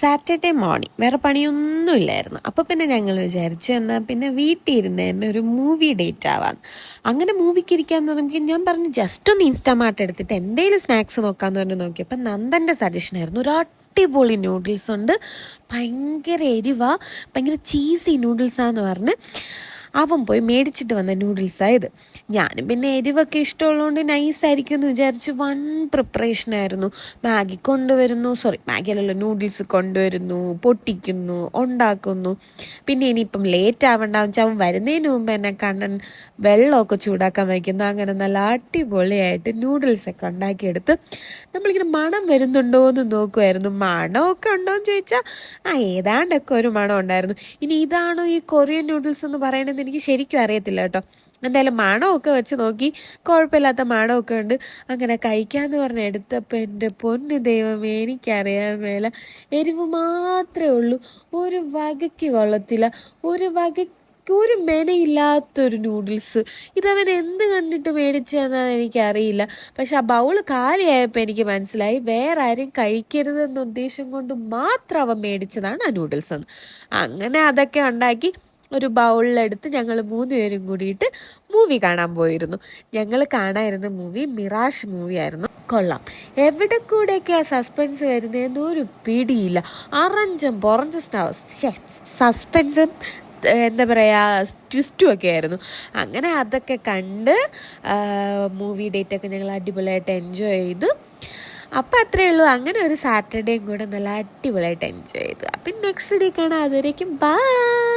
Saturday morning വേറെ പണിയൊന്നുമില്ലായിരുന്നു. അപ്പോൾ പിന്നെ ഞങ്ങൾ വിചാരിച്ചു എന്നാൽ പിന്നെ വീട്ടിൽ ഇരുന്ന് തന്നെ ഒരു മൂവി ഡേറ്റ് ആവാം. അങ്ങനെ മൂവിക്ക് ഇരിക്കാന്ന് പറയുമ്പോൾ ഞാൻ പറഞ്ഞു ജസ്റ്റ് ഒന്ന് ഇൻസ്റ്റാമാർട്ട് എടുത്തിട്ട് എന്തെങ്കിലും സ്നാക്സ് നോക്കാമെന്ന് പറഞ്ഞു നോക്കിയപ്പോൾ നന്ദന്റെ സജഷനായിരുന്നു ഒരു അടിപൊളി നൂഡിൽസ് ഉണ്ട്. ഭയങ്കര എരിവ. ഭയങ്കര ചീസി നൂഡിൽസാന്ന് പറഞ്ഞ്. അവൻ പോയി മേടിച്ചിട്ട് വന്ന നൂഡിൽസായത് ഞാനും പിന്നെ എരിവൊക്കെ ഇഷ്ടമുള്ളതുകൊണ്ട് നൈസായിരിക്കും എന്ന് വിചാരിച്ച് വൺ പ്രിപ്പറേഷൻ ആയിരുന്നു. മാഗി കൊണ്ടുവരുന്നു. സോറി മാഗി അല്ലല്ലോ നൂഡിൽസ് കൊണ്ടുവരുന്നു പൊട്ടിക്കുന്നു ഉണ്ടാക്കുന്നു. പിന്നെ ഇനിയിപ്പം ലേറ്റ് ആവണ്ടെന്ന് വെച്ചാൽ അവൻ വരുന്നതിന് മുമ്പ് എന്നെ കണ്ണൻ വെള്ളമൊക്കെ ചൂടാക്കാൻ വയ്ക്കുന്നു. അങ്ങനെ നല്ല അടിപൊളിയായിട്ട് നൂഡിൽസൊക്കെ ഉണ്ടാക്കിയെടുത്ത് നമ്മളിങ്ങനെ മണം വരുന്നുണ്ടോ എന്ന് നോക്കുമായിരുന്നു മണമൊക്കെ ഉണ്ടോ എന്ന് ചോദിച്ചാൽ ആ ഏതാണ്ടൊക്കെ ഒരു മണം ഉണ്ടായിരുന്നു. ഇനി ഇതാണോ ഈ കൊറിയൻ നൂഡിൽസ് എന്ന് പറയണത് എനിക്ക് ശരിക്കും അറിയത്തില്ല കേട്ടോ. എന്തായാലും മണമൊക്കെ വെച്ച് നോക്കി. കുഴപ്പമില്ലാത്ത മണമൊക്കെ ഉണ്ട്. അങ്ങനെ കഴിക്കാമെന്ന് പറഞ്ഞ എടുത്തപ്പോൾ എന്റെ പൊന്ന് ദൈവമേ എനിക്കറിയാൻ മേല. എരിവ് മാത്രമേ ഉള്ളൂ. ഒരു വകയ്ക്ക് കൊള്ളത്തില്ല. ഒരു വക ഒരു മെനയില്ലാത്തൊരു നൂഡിൽസ്. ഇതവൻ എന്ത് കണ്ടിട്ട് മേടിച്ചതെന്നാണ് എനിക്കറിയില്ല. പക്ഷെ ആ ബൗൾ കാലിയായപ്പോൾ എനിക്ക് മനസ്സിലായി. വേറെ ആരും കഴിക്കരുതെന്ന ഉദ്ദേശം കൊണ്ട് മാത്രം അവൻ മേടിച്ചതാണ് ആ നൂഡിൽസ് എന്ന് അങ്ങനെ അതൊക്കെ ഉണ്ടാക്കി. ഒരു ബൗളിലെടുത്ത് ഞങ്ങൾ മൂന്ന് പേരും കൂടിയിട്ട് മൂവി കാണാൻ പോയിരുന്നു. ഞങ്ങൾ കാണാനിരുന്ന മൂവി മിറാഷ് മൂവി ആയിരുന്നു കൊള്ളാം. എവിടെ കൂടെയൊക്കെ ആ സസ്പെൻസ് വരുന്നതെന്ന് ഒരു പിടിയില്ല. അറഞ്ചും പൊറഞ്ചും സസ്പെൻസും എന്താ പറയുക ട്വിസ്റ്റും ഒക്കെ ആയിരുന്നു. അങ്ങനെ അതൊക്കെ കണ്ട് മൂവി ഡേറ്റ് ഒക്കെ ഞങ്ങൾ അടിപൊളിയായിട്ട് എൻജോയ് ചെയ്തു. അപ്പം അത്രയേ ഉള്ളൂ. അങ്ങനെ ഒരു സാറ്റർഡേയും കൂടെ നല്ല അടിപൊളിയായിട്ട് എൻജോയ് ചെയ്തു. അപ്പം നെക്സ്റ്റ് വീഡിയോ കാണാം. അതുവരേക്കും ബൈ